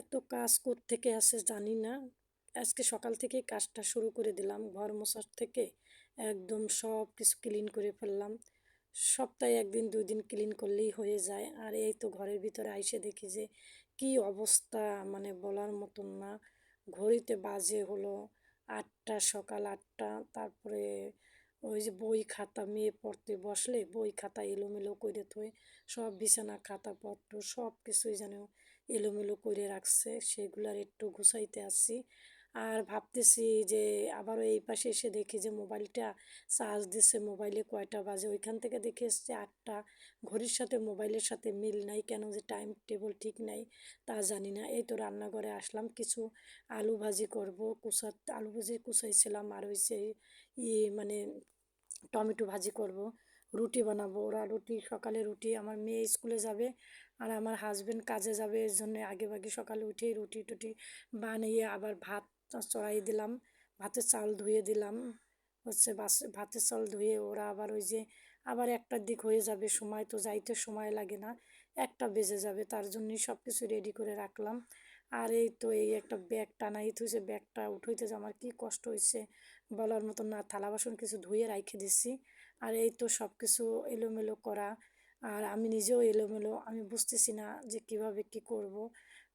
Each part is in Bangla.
এত কাজ থেকে আসে জানি না। আজকে সকাল থেকেই কাজটা শুরু করে দিলাম, ঘর মোছার থেকে একদম সব কিছু ক্লিন করে ফেললাম। সপ্তাহে একদিন দুই দিন ক্লিন করলেই হয়ে যায়। আর এই তো ঘরের ভিতরে আইসে দেখি যে কি অবস্থা মানে বলার মতন না। ঘড়িতে বাজে হলো আটটা, সকাল আটটা, তারপরে ওই যে বই খাতা, মেয়ে পড়তে বসলে বই খাতা এলোমেলো করে থয়ে, সব বিছানা খাতাপত্র সব কিছুই যেন এলোমেলো করে রাখছে। সেগুলার একটু গুছাইতে আসছি। আর ভাবতেছি যে আবারও এই পাশে এসে দেখি যে মোবাইলটা চার্জ দিচ্ছে মোবাইলে কয়টা বাজে? ওইখান থেকে দেখে এসছে আটটা। ঘড়ির সাথে মোবাইলের সাথে মিল নাই। কেন যে টাইম টেবল ঠিক নাই, তা জানি না। এই তো রান্নাঘরে আসলাম। কিছু আলু ভাজি করব। কুচা আলু ভাজি কুচাইছিলাম আর হয়েছে ইয়ে মানে টমেটো ভাজি করব, রুটি বানাবো। ওরা রুটি, সকালে রুটি, আমার মেয়ে স্কুলে যাবে আর আমার হাজব্যান্ড কাজে যাবে, এর জন্য আগে ভাগে সকালে উঠেই রুটি টুটি বানিয়ে আবার ভাত চড়াই দিলাম, ভাতের চাল ধুয়ে দিলাম। হচ্ছে বাস, ভাতের চাল ধুয়ে ওরা আবার ওই যে আবার একটার দিক হয়ে যাবে সময়, তো যাইতে সময় লাগে না, একটা বেজে যাবে, তার জন্যই সব কিছু রেডি করে রাখলাম। আর এই তো এই একটা ব্যাগ টানাই থুইছে ব্যাগটা উঠইতে আমার কী কষ্ট হয়েছে বলার মতন না, থালা বাসন কিছু ধুয়ে রাইখে দিছি। আর এই তো সব কিছু এলোমেলো করা, আর আমি নিজেও এলোমেলো, আমি বুঝতেছি না যে কীভাবে কি করব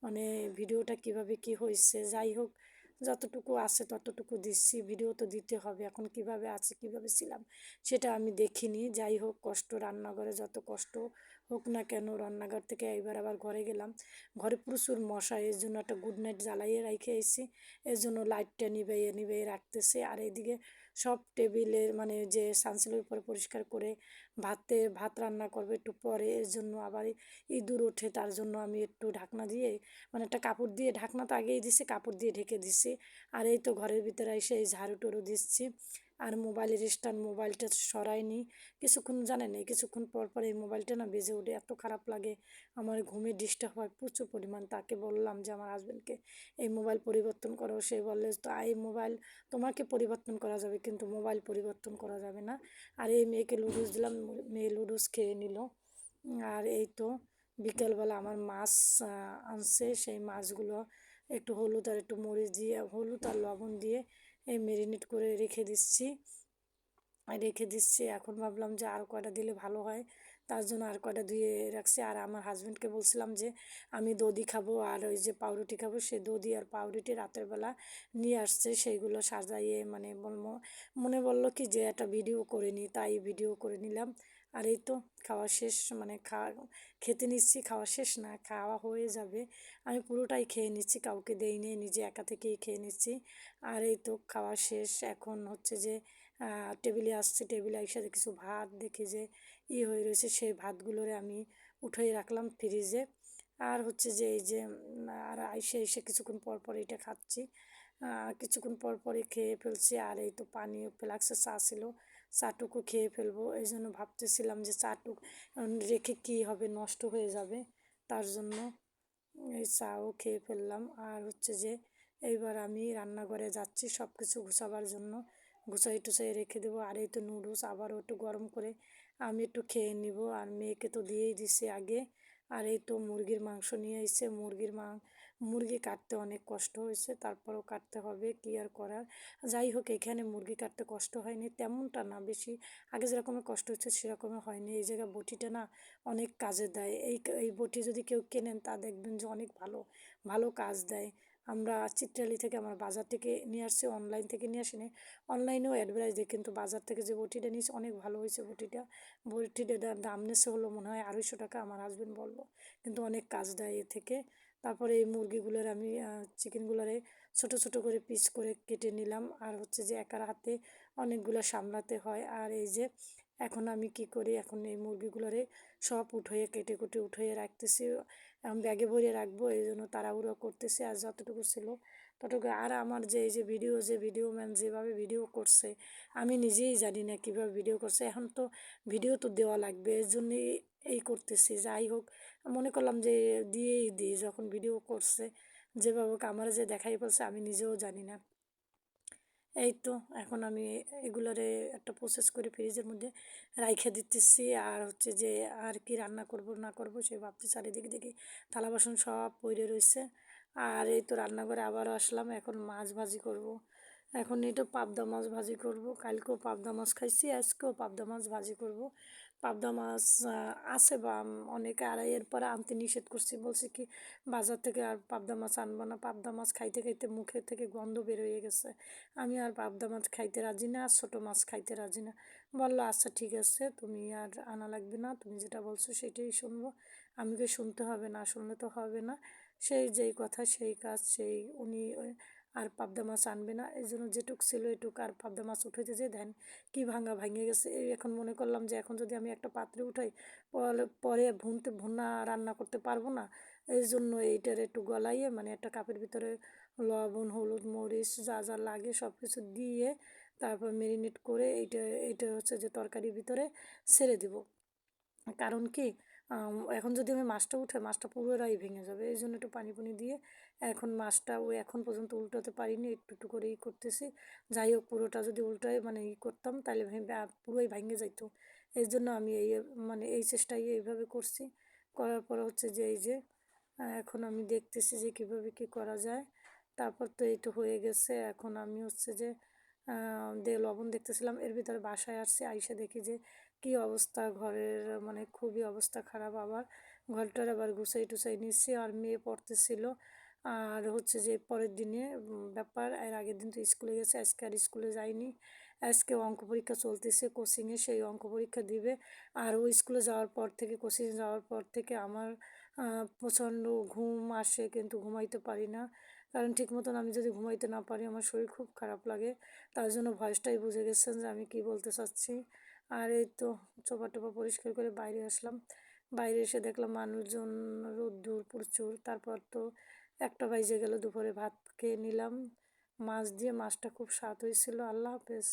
মানে ভিডিওটা কীভাবে কি হয়েছে যাই হোক, যতটুকু আছে ততটুকু দিচ্ছি, ভিডিও তো দিতে হবে, এখন কীভাবে আছে, কীভাবে ছিলাম সেটা আমি দেখিনি। যাই হোক, কষ্ট, রান্নাঘরে যত কষ্ট হোক না কেন, রান্নাঘর থেকে এইবার আবার ঘরে গেলাম। ঘরে প্রচুর মশা, এর জন্য একটা গুড নাইট জ্বালাইয়ে রেখে এসেছি এর জন্য লাইটটা নিবাইয়ে নিবাইয়ে রাখতেছে। আর এইদিকে সব টেবিলের মানে যে সানসিলের উপরে পরিষ্কার করে ভাতে ভাত রান্না করবে একটু পরে। এর জন্য আবার ইঁদুর ওঠে, তার জন্য আমি একটু ঢাকনা দিয়ে মানে একটা কাপড় দিয়ে, ঢাকনা তো আগেই দিছি, কাপড় দিয়ে ঢেকে দিছি। আর এই তো ঘরের ভিতরে এসে এই ঝাড়ু টুড়ু দিচ্ছি। আর মোবাইলের স্ট্যান্ড মোবাইলটা সরাইনি। কিছুক্ষণ জানেন এই কিছুক্ষণ পর পর এই মোবাইলটা না বেজে উঠে এত খারাপ লাগে। আমার ঘুমে ডিস্টার্ব হয় প্রচুর পরিমাণ, তাকে বললাম যে আমার হাজব্যান্ডকে এই মোবাইল পরিবর্তন করো। সে বললে, তো এই মোবাইল তোমাকে পরিবর্তন করা যাবে, কিন্তু মোবাইল পরিবর্তন করা যাবে না। আর এই মেয়েকে লুডুস দিলাম, মেয়ে লুডুস খেয়ে নিল। আর এই তো বিকেলবেলা আমার মাছ আনছে, সেই মাছগুলো একটু হলুদ আর একটু মরিচ দিয়ে, হলুদ আর লবণ দিয়ে মেরিনেট করে রেখে দিচ্ছি। রেখে দিচ্ছি এখন ভাবলাম যে আর কয়টা দিলে ভালো হয়? তার জন্য আর কয়টা ধুয়ে রাখছি। আর আমার হাজব্যান্ডকে বলছিলাম যে, আমি দধি খাব আর ওই যে পাউরুটি খাব, সে দধি আর পাউরুটি রাতের বেলা নিয়ে আসছে, সেইগুলো সাজাইয়ে মানে মনে বলল কি যে, একটা ভিডিও করে নিই তাই ভিডিও করে নিলাম। আর এই তো খাওয়া শেষ মানে খাওয়া, খেতে নিচ্ছি, খাওয়া শেষ না, খাওয়া হয়ে যাবে। আমি পুরোটাই খেয়ে নিচ্ছি, কাউকে দেই নিয়ে নিজে একা থেকেই খেয়ে নিচ্ছি। আর এই তো খাওয়া শেষ। এখন হচ্ছে যে টেবিলে আসছে, টেবিলে একসাথে কিছু ভাত দেখি যে ই হয়ে রয়েছে, সেই ভাতগুলোরে আমি উঠিয়ে রাখলাম ফ্রিজে আর হচ্ছে যে এই যে আর আইসে এসে কিছুক্ষণ পর পর এটা খাচ্ছি। কিছুক্ষণ পর পরে খেয়ে ফেলছি আর এই তো পানি ফ্লাক্সে চা ছিল, চাটুকু খেয়ে ফেলব। এই জন্য ভাবতেছিলাম যে চাটুক রেখে কী হবে, নষ্ট হয়ে যাবে তার জন্য এই চাও খেয়ে ফেললাম। আর হচ্ছে যে এইবার আমি রান্নাঘরে যাচ্ছি সব কিছু গুছাবার জন্য। গুছাই টুছাই রেখে দেবো। আর এই তো নুডলস আবারও একটু গরম করে আমি একটু খেয়ে নিব। আর মেয়েকে তো দিয়েই দিছি আগে। আর এই তো মুরগির মাংস নিয়ে এসে মুরগির মা, মুরগি কাটতে অনেক কষ্ট হয়েছে। তারপরও কাটতে হবে, কী আর করার? যাই হোক, এখানে মুরগি কাটতে কষ্ট হয়নি। তেমনটা না, বেশি আগে যেরকমের কষ্ট হচ্ছে সেরকমের হয়নি। এই জায়গায় বটিটা না অনেক কাজে দেয়। এই এই বটি যদি কেউ কেনেন তা দেখবেন যে অনেক ভালো ভালো কাজ দেয়। আমরা চিত্রালি থেকে আমার বাজার থেকে নিয়ে আসছি অনলাইন থেকে নিয়ে আসিনি। অনলাইনেও অ্যাডভার্টাইজ দিই কিন্তু বাজার থেকে যে বটিটা নিয়েছি, অনেক ভালো হয়েছে বটিটা। বটিটার দাম নেছে হলো মনে হয় আড়াইশো টাকা, আমার হাজব্যান্ড বলল। কিন্তু অনেক কাজ দেয় এ থেকে। তারপরে এই মুরগিগুলোর আমি চিকেনগুলোরে ছোট ছোট করে পিস করে কেটে নিলাম। আর হচ্ছে যে একার হাতে অনেকগুলো সামলাতে হয়। আর এই যে এখন আমি কি করি? এখন এই মুরগিগুলোরে সব উঠোয়ে কেটে কুটে উঠোয়ে রাখতেছি। এখন ব্যাগে ভরে রাখব, এই জন্য তাড়াহুড়ো করতেছি আর যতটুকু ছিল ততটুকু। আর আমার যে, এই যে ভিডিও যে ভিডিও ম্যান যেভাবে ভিডিও করছে, আমি নিজেই জানি না কীভাবে ভিডিও করছে। এখন তো ভিডিও তো দেওয়া লাগবে, এর জন্যই এই করতেছি। যাই হোক, মনে করলাম যে দিয়েই দিই, যখন ভিডিও করছে, যেভাবে আমার যে দেখাই বলছে, আমি নিজেও জানি না। এই তো, এখন আমি এগুলোরে একটা প্রসেস করে ফ্রিজের মধ্যে রাইখে দিতেছি আর হচ্ছে যে, আর কি রান্না করব, না করব, সে ভাবতে চারিদিকে দেখি থালা বাসন সব পড়ে রয়েছে আর এই তো রান্নাঘরে আবারও আসলাম, এখন মাছ ভাজি করব। এখন এটা পাবদা মাছ ভাজি করব। কালকেও পাবদা মাছ খাইছি, আজকেও পাবদা মাছ ভাজি করব। পাবদা মাছ আছে বা অনেকে আড়াইয়ের পরে আনতে নিষেধ করছি, বলছে কি বাজার থেকে আর পাবদা মাছ আনব না। পাবদা মাছ খাইতে খাইতে মুখের থেকে গন্ধ বের হয়ে গেছে। আমি আর পাবদা মাছ খাইতে রাজি না, আর ছোটো মাছ খাইতে রাজি না। বলল আচ্ছা ঠিক আছে, তুমি আর আনা লাগবে না। তুমি যেটা বলছো সেটাই শুনব। আমাকে শুনতে হবে না, শুনলে তো হবে না। সেই যেই কথা, সেই কাজ, সেই উনি আর পাবদা মাছ আনবে না। এই জন্য যেটুক ছিল এটুক, আর পাবদা মাছ উঠাইতে যে দেন, কি ভাঙা ভাঙে গেছে। এখন মনে করলাম যে এখন যদি আমি একটা পাত্রে উঠাই, পরে ভুনতে, ভুনা রান্না করতে পারব না। এই জন্য এইটার একটু গলাইয়ে মানে একটা কাপের ভিতরে লবণ, হলুদ, মরিচ, যা যা লাগে সব কিছু দিয়ে তারপর মেরিনেট করে এইটা এইটা হচ্ছে যে তরকারির ভিতরে ছেড়ে দিব। কারণ কি? এখন যদি আমি মাছটা উঠে, মাছটা পুরোটাই ভেঙে যাবে, এই জন্য একটু পানি পুনি দিয়ে এখন মাছটা ওই এখন পর্যন্ত উল্টাতে পারিনি, একটু একটু করে ই করতেছি। যাই হোক, পুরোটা যদি উল্টায় মানে ই করতাম তাহলে পুরোই ভেঙে যাইতো। এই জন্য আমি এই মানে এই চেষ্টাই এইভাবে করছি। করার পর হচ্ছে যে, এই যে এখন আমি দেখতেছি যে কীভাবে কি করা যায়। তারপর তো এই তো হয়ে গেছে, এখন আমি হচ্ছে যে দে, লবণ দেখতেছিলাম, এর ভিতরে বাসায় আসছি, আইসা দেখি যে কি অবস্থা ঘরের? মানে খুবই অবস্থা খারাপ আবার। ঘরটার আবার গুছাই টুসাই নিচ্ছি আর মেয়ে পড়তেছিল। আর হচ্ছে যে পরের দিনে ব্যাপার, এর আগের দিন তো স্কুলে গেছে, আজকে আর স্কুলে যায়নি। আজকে অঙ্ক পরীক্ষা চলতেছে, কোচিংয়ে সেই অঙ্ক পরীক্ষা দিবে। আর ওই স্কুলে যাওয়ার পর থেকে, কোচিংয়ে যাওয়ার পর থেকে আমার প্রচণ্ড ঘুম আসে, কিন্তু ঘুমাইতে পারি না। কারণ ঠিক মতন আমি যদি ঘুমাইতে না পারি, আমার শরীর খুব খারাপ লাগে। তার জন্য ভয়েসটাই বুঝে গেছেন যে আমি কি বলতে চাচ্ছি। আর এই তো চোপা টোপা পরিষ্কার করে বাইরে আসলাম। বাইরে এসে দেখলাম মানুষজন রোদ্দুর প্রচুর। তারপর তো একটা বাইজে গেল, দুপুরে ভাত খেয়ে নিলাম। মাছ দিয়ে মাছটা খুব স্বাদ হয়েছিল। আল্লাহ হাফেজ।